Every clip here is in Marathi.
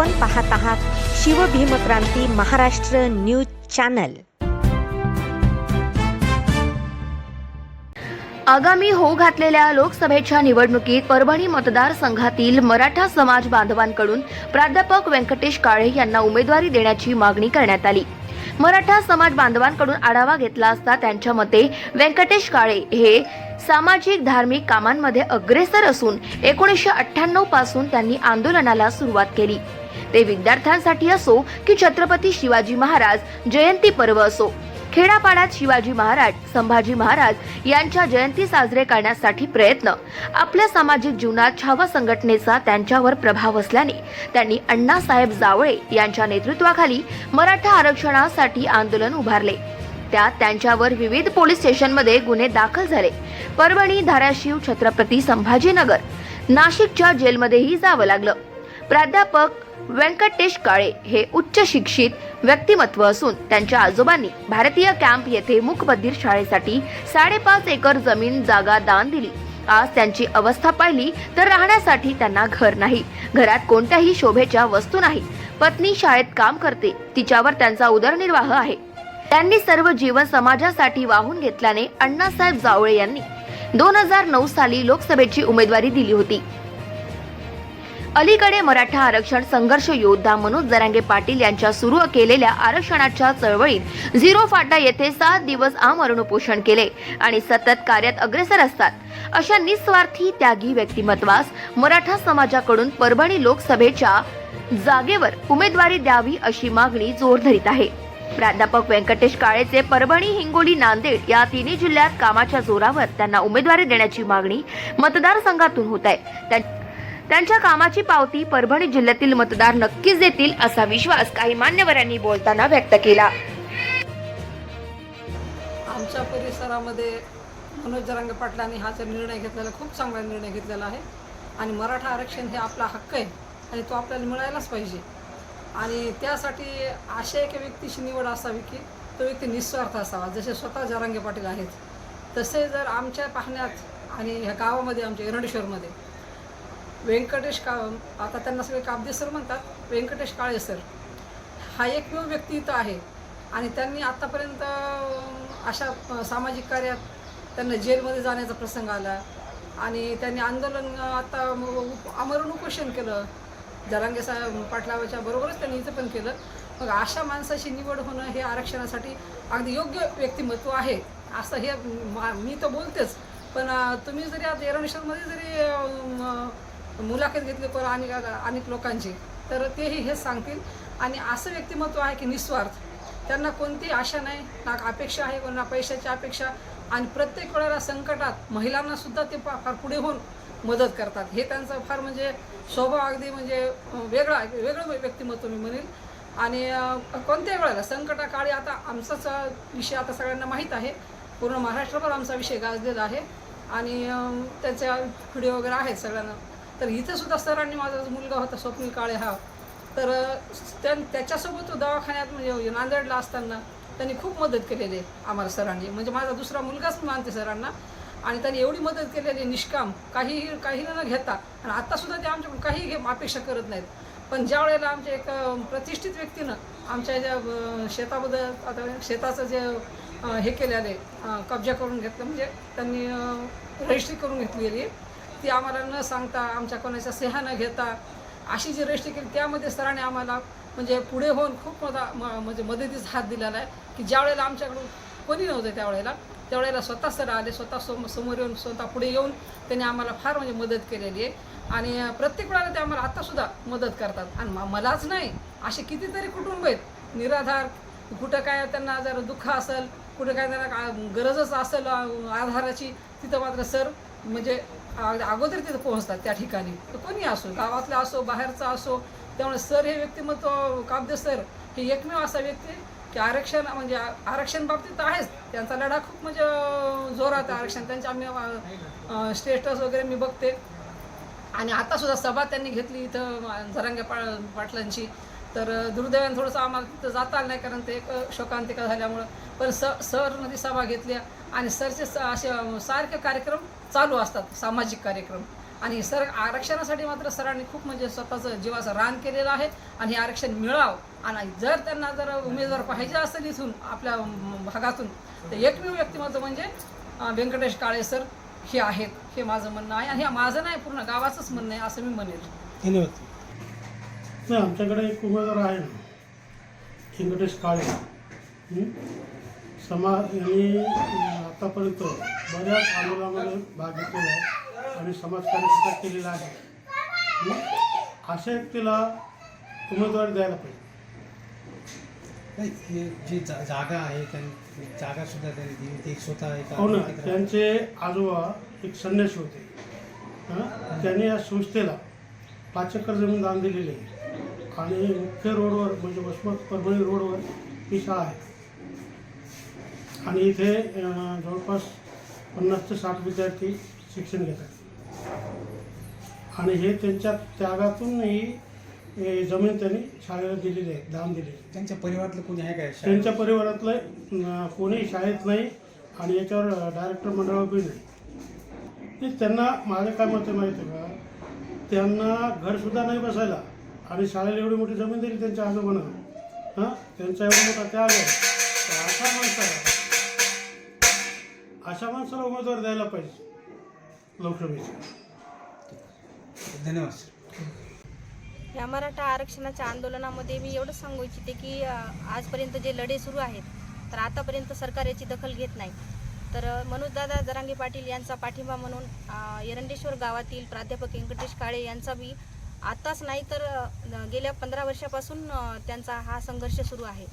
आपण पाहत आहात शिवभीमक्रांती महाराष्ट्र न्यूज चॅनल. आगामी होऊ घातलेल्या लोकसभेच्या निवडणुकीत परभणी मतदारसंघातील मराठा समाज बांधवांकडून प्राध्यापक व्यंकटेश काळे यांना उमेदवारी देण्याची मागणी करण्यात आली. मराठा समाज बांधवांकडून आढावा घेतला असता त्यांच्या मते व्यंकटेश काळे हे सामाजिक धार्मिक कामांमध्ये अग्रेसर असून एकोणीसशे अठ्ठ्याण्णवपासून त्यांनी आंदोलनाला सुरुवात केली. ते विद्यार्थ्यांसाठी असो की छत्रपती शिवाजी महाराज जयंती पर्व असो. खेडापाड्यात शिवाजी महाराज संभाजी महाराज यांच्या जयंती साजरे करण्यासाठी प्रयत्न. आपल्या सामाजिक जीवनात छावा संघटनेचा त्यांच्यावर प्रभाव असल्याने त्यांनी अण्णासाहेब जावळे यांच्या नेतृत्वाखाली मराठा आरक्षणासाठी आंदोलन उभारले. त्यात त्यांच्यावर विविध पोलीस स्टेशनमध्ये गुन्हे दाखल झाले. परभणी धाराशिव छत्रपती संभाजीनगर नाशिकच्या जेलमध्येही जावं लागलं. प्राध्यापक व्यंकटेश काळे हे उच्च शिक्षित व्यक्तिमत्व असून त्यांच्या आजोबांनी भारतीय कॅम्प येथे मूकबधीर शाळेसाठी साडेपाच एकर जमीन जागा दान दिली. आज त्यांची अवस्था पाहिली तर राहण्यासाठी त्यांना घर नाही. घरात कोणत्याही शोभेच्या वस्तू नाही. पत्नी शाळेत काम करते. तिच्यावर त्यांचा उदरनिर्वाह आहे. त्यांनी सर्व जीवन समाजासाठी वाहून घेतल्याने अण्णासाहेब जावळे यांनी दोन हजार नऊ साली लोकसभेची उमेदवारी दिली होती. अलीकडे मराठा आरक्षण संघर्ष योद्धा मनोज जरांगे पाटील यांच्या सुरू केलेल्या आरक्षणाच्या चळवळीत झिरो फाटा येथे सात दिवस आमरण उपोषण केले आणि सतत कार्यात अग्रेसर असतात. अशा निस्वार्थी त्यागी व्यक्तिमत्वास मराठा समाजाकडून परभणी लोकसभेच्या जागेवर उमेदवारी द्यावी अशी मागणी जोर धरीत आहे. प्राध्यापक व्यंकटेश काळेचे परभणी हिंगोली नांदेड या तिन्ही जिल्ह्यात कामाच्या जोरावर त्यांना उमेदवारी देण्याची मागणी मतदारसंघातून होत आहे. त्यांच्या कामाची पावती परभणी जिल्ह्यातील मतदार नक्कीच देतील असा विश्वास काही मान्यवरांनी बोलताना व्यक्त केला. आमच्या परिसरामध्ये मनोज जरांगे पाटलांनी हा जर निर्णय घेतलेला खूप चांगला निर्णय घेतलेला आहे. आणि मराठा आरक्षण हे आपला हक्क आहे आणि तो आपल्याला मिळायलाच पाहिजे. आणि त्यासाठी अशा एका व्यक्तीची निवड असावी की तो व्यक्ती निस्वार्थ असावा जसे स्वतः जरांगे पाटील आहेत. तसे जर आमच्या पाहण्यात आणि ह्या गावामध्ये आमच्या एरंडेश्वरमध्ये व्यंकटेश का आता त्यांना सगळे काब्दे सर म्हणतात व्यंकटेश काळे सर. हा एकमेव व्यक्ती इथं आहे. आणि त्यांनी आत्तापर्यंत अशा सामाजिक कार्यात त्यांना जेलमध्ये जाण्याचा प्रसंग आला. आणि त्यांनी आंदोलन आता उप- आमरण उपोषण केलं. जरांगे साहेब पाठलावाच्या बरोबरच त्यांनी इथं पण केलं. मग अशा माणसाची निवड होणं हे आरक्षणासाठी अगदी योग्य व्यक्तिमत्व आहे. असं हे मा- मी तर बोलतेच. पण तुम्ही जरी आता एरंडेश्वरमध्ये जरी मुलाखत घेतली कोण अनेक अनेक लोकांची. तर तेही हेच सांगतील. आणि असं व्यक्तिमत्व आहे की निस्वार्थ. त्यांना कोणती आशा नाही ना अपेक्षा आहे कोणा पैशाची अपेक्षा. आणि प्रत्येक वेळेला संकटात महिलांना सुद्धा ते फा- फार पुढे होऊन मदत करतात. हे त्यांचं फार म्हणजे स्वभाव अगदी म्हणजे वेगळा वेगळं व्यक्तिमत्व मी म्हणेल. आणि कोणत्याही वेळेला संकटाकाळी आता आमचाच विषय आता सगळ्यांना माहीत आहे. पूर्ण महाराष्ट्रभर आमचा विषय गाजलेला आहे. आणि त्याच्या व्हिडिओ वगैरे आहेत सगळ्यांना. तर इथं सुद्धा सरांनी माझा जो मुलगा होता स्वप्नील काळे हा तर त्या त्याच्यासोबत दवाखान्यात म्हणजे नांदेडला असताना त्यांनी खूप मदत केलेली आहे आम्हाला सरांनी. म्हणजे माझा दुसरा मुलगाच मानते सरांना. आणि त्यांनी एवढी मदत केलेली निष्काम काहीही काही न घेता. आणि आत्तासुद्धा ते आमच्याकडून काही घे अपेक्षा करत नाहीत. पण ज्या वेळेला आमच्या एक प्रतिष्ठित व्यक्तीनं आमच्या ज्या शेताबद्दल आता शेताचं जे हे केलेलं आहे कब्जा करून घेतलं म्हणजे त्यांनी रजिस्ट्री करून घेतलेली आहे. ती आम्हाला न सांगता आमच्या कोणाच्या सेहा न घेता अशी जी रेष्टी केली त्यामध्ये सरांनी आम्हाला म्हणजे पुढे होऊन खूप मोठा म- म्हणजे मदतीचा हात दिलेला आहे की ज्या वेळेला आमच्याकडून कोणी नव्हतं त्यावेळेला त्यावेळेला स्वतः सर आले स्वतः सम समोर येऊन स्वतः पुढे येऊन त्यांनी आम्हाला फार म्हणजे मदत केलेली आहे. आणि प्रत्येक वेळेला ते आम्हाला आत्तासुद्धा मदत करतात. आणि मलाच नाही असे कितीतरी कुटुंब आहेत. निराधार कुठं काय त्यांना जर दुःख असेल कुठं काय त्यांना का- गरजच असेल आधाराची तिथं मात्र सर म्हणजे अगोदर तिथं पोहोचतात त्या ठिकाणी. तर कोणी असो गावातला असो बाहेरचा असो त्यामुळे सर हे व्यक्तिमत्व काब्दे सर हे एकमेव असा व्यक्ती की आरक्षण म्हणजे आरक्षण बाबतीत तर आहेच. त्यांचा लढा खूप म्हणजे जोरात आहे आरक्षण. त्यांच्या आम्ही स्टेटस वगैरे मी बघते. आणि आता सुद्धा सभा त्यांनी घेतली इथं अं, पा पाटलांची. तर दुर्दैवाने थोडंसं आम्हाला तिथं जाता आलं नाही कारण ते एक शोकांतिका झाल्यामुळं. पण स सरनं ती सभा घेतल्या आणि सरचे असे सारखे कार्यक्रम चालू असतात सामाजिक कार्यक्रम. आणि सर आरक्षणासाठी मात्र सरांनी खूप म्हणजे स्वतःचं जीवाचं रान केलेलं आहे आणि हे आरक्षण मिळावं. आणि जर त्यांना जर उमेदवार पाहिजे असेल इथून आपल्या भागातून तर एकमेव व्यक्तिमत्व म्हणजे व्यंकटेश काळे सर हे आहेत. हे माझं म्हणणं आहे आणि हे माझं नाही पूर्ण गावाचंच म्हणणं आहे असं मी म्हणेल. धन्यवाद. नाही आमच्याकडे एक उमेदवार आहे ना व्यंकटेश काळे हं? समाज यांनी आतापर्यंत बऱ्याच आंदोलनामध्ये भाग घेतलेला आहे आणि समाजकार्य सुद्धा केलेलं आहे? अशा व्यक्तीला उमेदवारी द्यायला पाहिजे नाही, जी जा- जागा आहे त्यांनी जागा सुद्धा त्यांनी दिली ती स्वतः एका हो ना त्यांचे आजोबा एक संन्यासी होते हं? त्यांनी या संस्थेला पाच एकर जमीन दान दिलेली आहे आणि मुख्य रोडवर म्हणजे वसमत परभणी रोडवर ही शाळा आहे. आणि इथे जवळपास पन्नास ते साठ विद्यार्थी शिक्षण घेतात. आणि हे त्यांच्या त्यागातून ही जमीन त्यांनी शाळेला दिलेली आहे दान दिलेली आहे. त्यांच्या परिवारातलं कोणी आहे काय? त्यांच्या परिवारातलं कोणी शाळेत नाही आणि याच्यावर डायरेक्टर मंडळावर बी नाही. त्यांना माझं काय मत माहिती आहे का? त्यांना घरसुद्धा नाही बसायला. आणि शाळेला एवढी मोठी जमीन दिली त्यांच्या आजोबानं हां? त्यांचा एवढा मोठा त्याग आहे. तर अशा माणसाला अशा माणसाला उमेदवार द्यायला पाहिजे. लोकसभेची. धन्यवाद सर या मराठा आरक्षणाच्या आंदोलनामध्ये मी एवढंच सांगू इच्छिते की आजपर्यंत जे लढे सुरू आहेत तर आतापर्यंत सरकार याची दखल घेत नाही. तर मनोजदादा जरांगे पाटील यांचा पाठिंबा म्हणून एरंडेश्वर गावातील प्राध्यापक व्यंकटेश काळे यांचा बी आत्ताच नाही तर गेल्या पंधरा वर्षापासून त्यांचा हा संघर्ष सुरू आहे.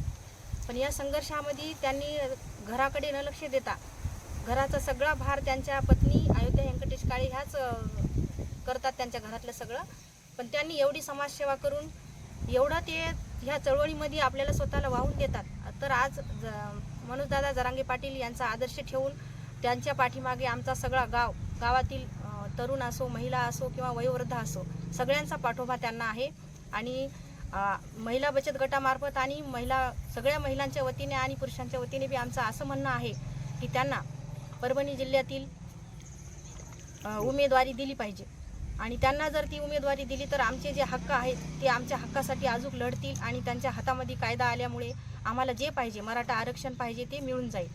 पण या संघर्षामध्ये त्यांनी घराकडे न लक्ष देता घराचा सगळा भार त्यांच्या पत्नी अयोध्या व्यंकटेश काळे ह्याच करतात त्यांच्या घरातलं सगळं. पण त्यांनी एवढी समाजसेवा करून एवढं ते ह्या चळवळीमध्ये आपल्याला स्वतःला वाहून देतात. तर आज ज मनोजदादा जरांगे पाटील यांचा आदर्श ठेवून त्यांच्या पाठीमागे आमचा सगळा गाव गावातील तरुण असो महिला असो किंवा वयोवृद्ध असो सगळ्यांचा पाठोबा त्यांना आहे. आणि महिला बचत गटामार्फत आणि महिला सगळ्या महिलांच्या वतीने आणि पुरुषांच्या वतीने बी आमचं असं म्हणणं आहे की त्यांना परभणी जिल्ह्यातील उमेदवारी दिली पाहिजे. आणि त्यांना जर ती उमेदवारी दिली तर आमचे जे हक्क आहेत ते आमच्या हक्कासाठी अजून लढतील आणि त्यांच्या हातामध्ये कायदा आल्यामुळे आम्हाला जे पाहिजे मराठा आरक्षण पाहिजे ते मिळून जाईल.